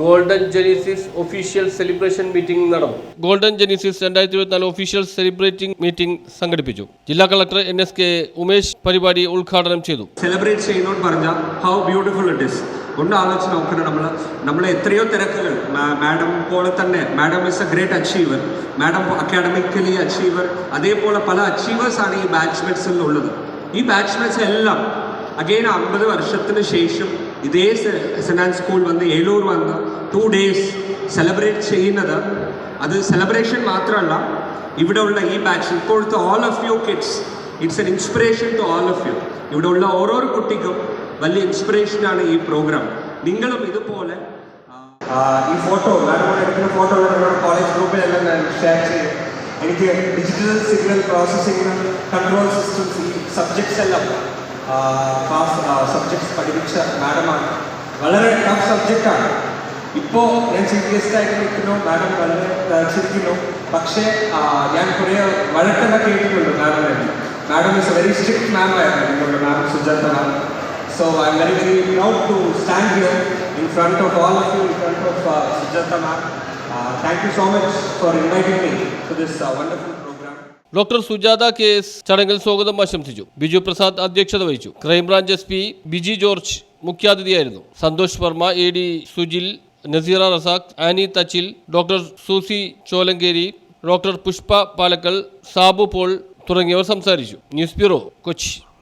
golden genesis official celebration meeting നടന്നു. Golden genesis രണ്ടായിരത്തി ഇരുപത്തിനാല് ഒഫീഷ്യൽ സെലിബ്രേറ്റിംഗ് മീറ്റിംഗ് സംഘടിപ്പിച്ചു. ജില്ലാ collector N S K Umesh പരിപാടി ഉദ്ഘാടനം ചെയ്തു. സെലിബ്രേറ്റ് ചെയ്യുന്നോട് പറഞ്ഞാൽ ഹൗ ബ്യൂട്ടിഫുൾ ഇറ്റ് ഇസ് ഒന്ന് ആലോചിച്ച് നോക്കണം നമ്മൾ നമ്മൾ എത്രയോ തിരക്കുകൾ. മാഡം പോലെ തന്നെ madam is a great achiever madam academically achiever അതേപോലെ പല അച്ചീവേഴ്സ് ആണ് ഈ ബാച്ച്മെറ്റ്സിൽ ഉള്ളത് ഈ ബാച്ച്മെറ്റ്സ് എല്ലാം അഗെയിൻ അമ്പത് വർഷത്തിന് ശേഷം ഇതേ സെനാൻ സ്കൂൾ വന്ന് ഏലൂർ വന്ന് ടു ഡേയ്സ് സെലിബ്രേറ്റ് ചെയ്യുന്നത്. അത് സെലിബ്രേഷൻ മാത്രമല്ല ഇവിടെ ഉള്ള ഈ ബാച്ച് ഇപ്പോഴത്തെ all of you kids it's an inspiration to all of you ഇവിടെ ഉള്ള ഓരോ കുട്ടിക്കും വലിയ ഇൻസ്പിറേഷനാണ് ഈ പ്രോഗ്രാം നിങ്ങളും ഇതുപോലെ ഈ ഫോട്ടോ എടുക്കുന്ന ഫോട്ടോ കോളേജ് ഗ്രൂപ്പിലെല്ലാം ഞാൻ ഷെയർ ചെയ്യും. എനിക്ക് digital signal processing control systems ഈ സബ്ജക്ട്സ് എല്ലാം ക്ലാസ് സബ്ജക്ട്സ് പഠിപ്പിച്ച മാഡമാണ് വളരെ ടഫ് സബ്ജക്റ്റാണ് ഇപ്പോൾ ഞാൻ ഗസ്റ്റ് ആയിട്ട് നിൽക്കുന്നു മാഡം വളരെ ചിരിക്കുന്നു പക്ഷേ ഞാൻ കുറേ വഴക്കെല്ലാം കേട്ടിട്ടുണ്ട് madam madam is a very strict ma'am ആയിരുന്നു നിങ്ങളുടെ ma'am Sujatha ma'am very proud to stand here in front of all of you, in front of uh, Sujata ma'am. Uh, thank you so much for inviting me to this uh, wonderful program. Doctor Sujatha K S ചടങ്ങിൽ സ്വാഗതം ആശംസിച്ചു. ബിജു പ്രസാദ് അധ്യക്ഷത വഹിച്ചു. Crime branch S P Biji George മുഖ്യാതിഥിയായിരുന്നു. Santhosh Varma A D Sujil Naseera Razak Annie Thachil doctor Susie Cholankeri doctor Pushpa Palakkal Sabu Paul തുടങ്ങിയവർ സംസാരിച്ചു. News bureau Kochi.